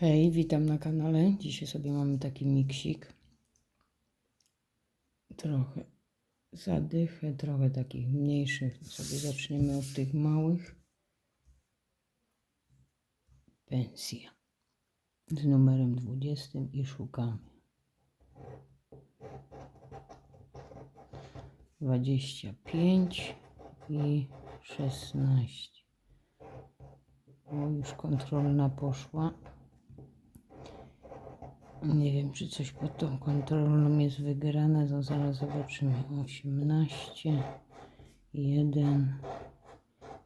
Hej, witam na kanale. Dzisiaj sobie mamy taki miksik. Trochę zadychę, trochę takich mniejszych. Sobie zaczniemy od tych małych. Pensja. Z numerem 20 i szukamy. 25 i 16. O, już kontrolna poszła. Nie wiem, czy coś pod tą kontrolą jest wygrane, to zaraz zobaczymy. 18, 1,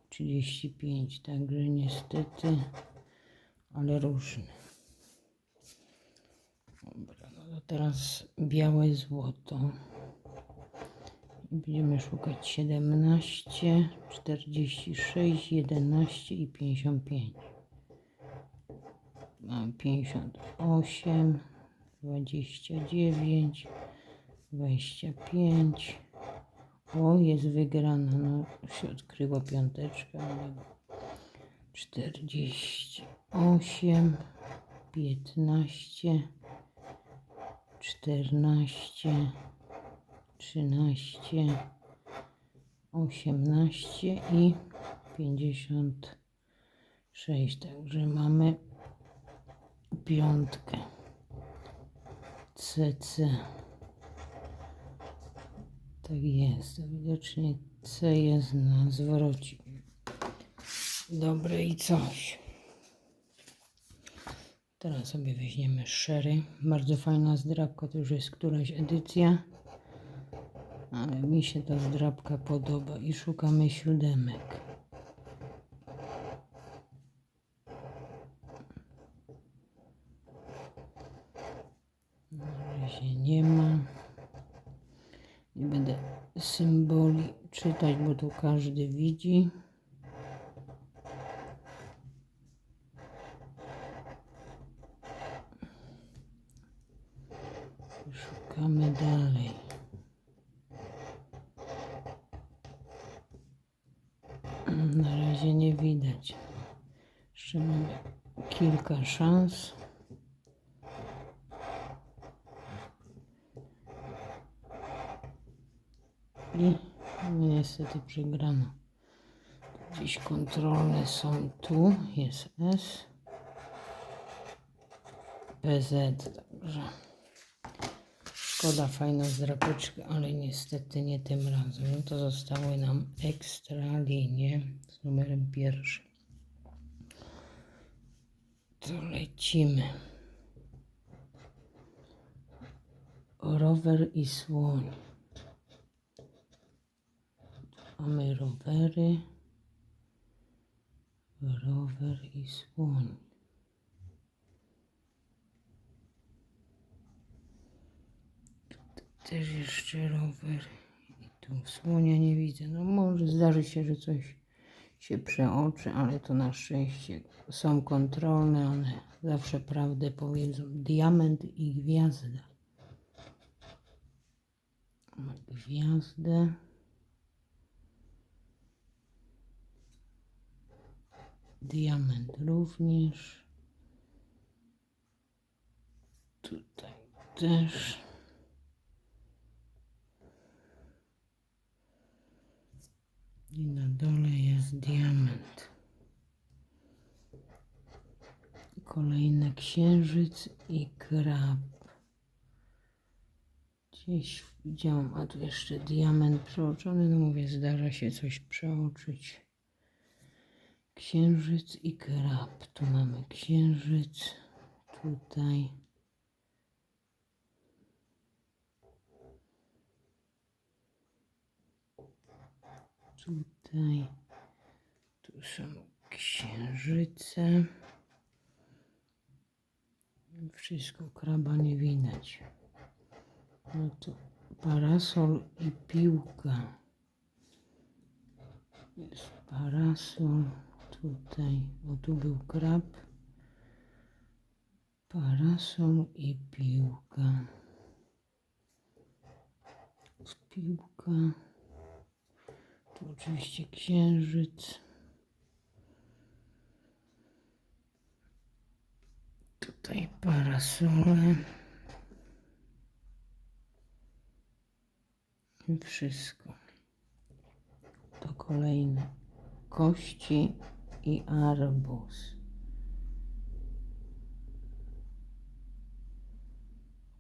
35, także niestety, ale różne. Dobra, no to teraz białe złoto. Będziemy szukać 17, 46, 11 i 55. Mam 58, 29, 25. O, jest wygrana. No, się odkryła piąteczka. ale 48, 15, 14, 13, 18 i 56. Także mamy piątkę. CC. Tak jest. Widocznie C jest na zwrocie. Dobre i coś. Teraz sobie weźmiemy Sherry. Bardzo fajna zdrabka, to już jest któraś edycja. Ale mi się ta zdrabka podoba i szukamy siódemek. Na razie nie ma. Nie będę symboli czytać, bo tu każdy widzi. Szukamy dalej. Na razie nie widać. Jeszcze mamy kilka szans. I niestety przegrano. Gdzieś kontrolne są tu. Jest S. PZ. Także. Szkoda fajna zdrapeczka, ale niestety nie tym razem. No to zostały nam ekstra linie z numerem pierwszym. To lecimy. Rower i słoń. Mamy rowery, rower i słoń. Też jeszcze rower. I tu słonia nie widzę. No może zdarzy się, że coś się przeoczy, ale to na szczęście są kontrolne. One zawsze prawdę powiedzą. Diament i gwiazda. Gwiazdę. Diament również. Tutaj też. I na dole jest diament. Kolejny księżyc i krab. Gdzieś widziałam, a tu jeszcze diament przeoczony. No mówię, zdarza się coś przeoczyć. Księżyc i krab. Tu mamy księżyc. Tutaj. Tutaj. Tu są księżyce. Wszystko kraba nie widać. No to parasol i piłka. Jest parasol. Tutaj, o tu był krab. Parasol i piłka. Piłka. Tu oczywiście księżyc. Tu Tutaj parasole. I wszystko. To kolejne kości i arbuz.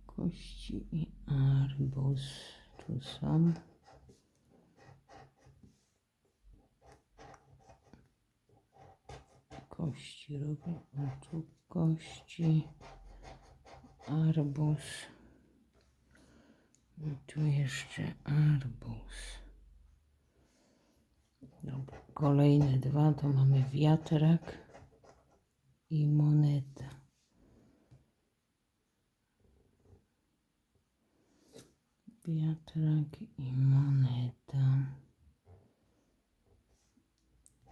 Kości i arbuz tu są. Kości robię. O, tu kości. Arbuz. I tu jeszcze arbuz. Dobra. Kolejne dwa to mamy wiatrak i moneta. Wiatrak i moneta.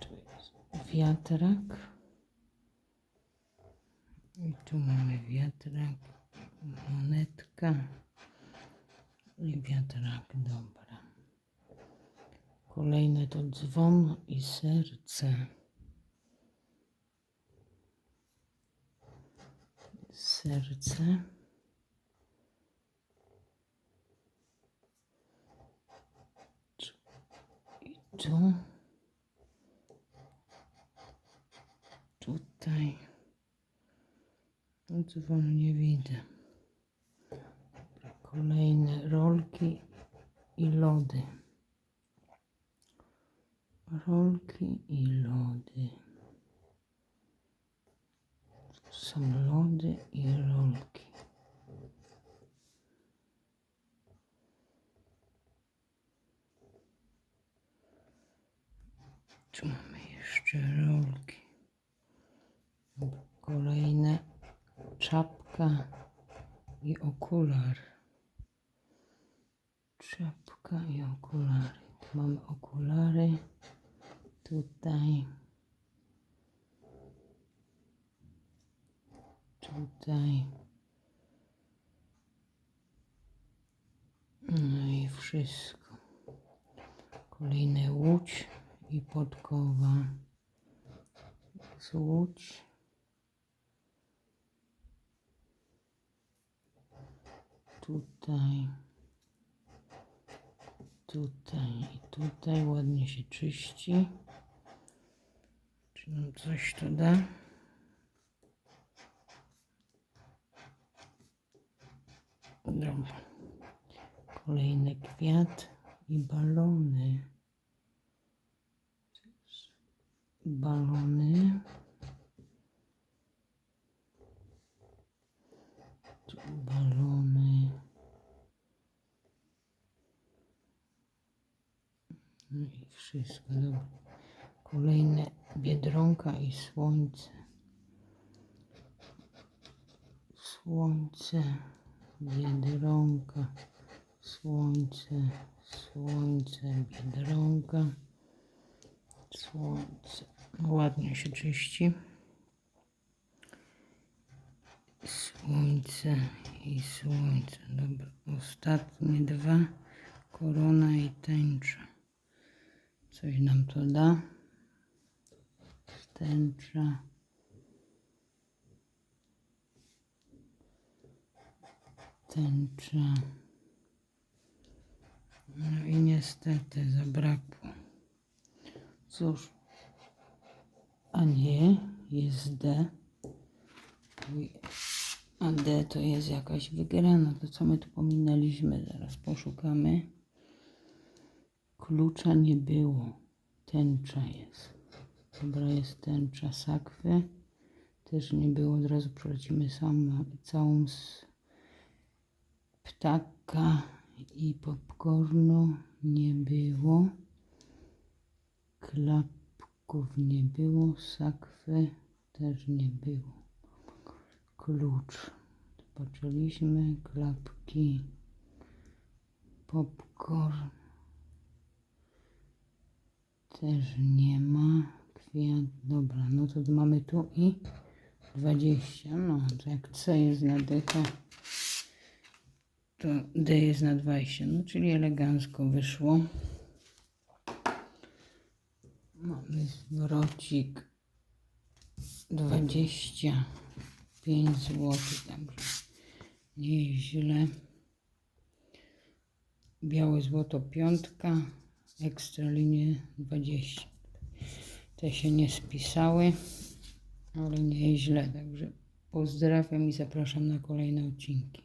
Tu jest wiatrak. I tu mamy wiatrak, monetka i wiatrak, dobra. Kolejne to dzwon i serce. Serce. I tu. Tutaj. Dzwon nie widzę. Kolejne rolki i lody. Rolki i lody. Są lody i rolki. Tu mamy jeszcze rolki. Kolejne czapka i okular. Czapka i okulary. Mamy okulary. Tutaj. Tutaj. No i wszystko. Kolejne łódź i podkowa. Z łódź. Tutaj. Tutaj i tutaj ładnie się czyści. Nam coś to da? Dobra. Kolejny kwiat i balony. Balony. Tu balony. No i wszystko, dobra. Kolejne biedronka i słońce. Słońce, biedronka, słońce, słońce, biedronka, słońce. No ładnie się czyści. Słońce i słońce. Dobra, ostatnie dwa. Korona i tęcza. Coś nam to da. Tęcza. Tęcza. No i niestety zabrakło. Cóż. A nie, jest D. A D to jest jakaś wygrana. To co my tu pominęliśmy? Zaraz poszukamy. Klucza nie było. Tęcza jest. Dobra, jest tęcza sakwy. Też nie było. Od razu przelecimy całą z ptaka i popcornu nie było. Klapków nie było. Sakwy też nie było. Klucz. Zobaczyliśmy klapki. Popcorn. Też nie ma. Kwiat. Dobra, no to mamy tu i 20. No, to jak C jest na dychę, to D jest na 20. No, czyli elegancko wyszło. Mamy zwrocik 20 5 zł, także nieźle. Białe złoto piątka, ekstra linie 20. Te się nie spisały, ale nieźle, także pozdrawiam i zapraszam na kolejne odcinki.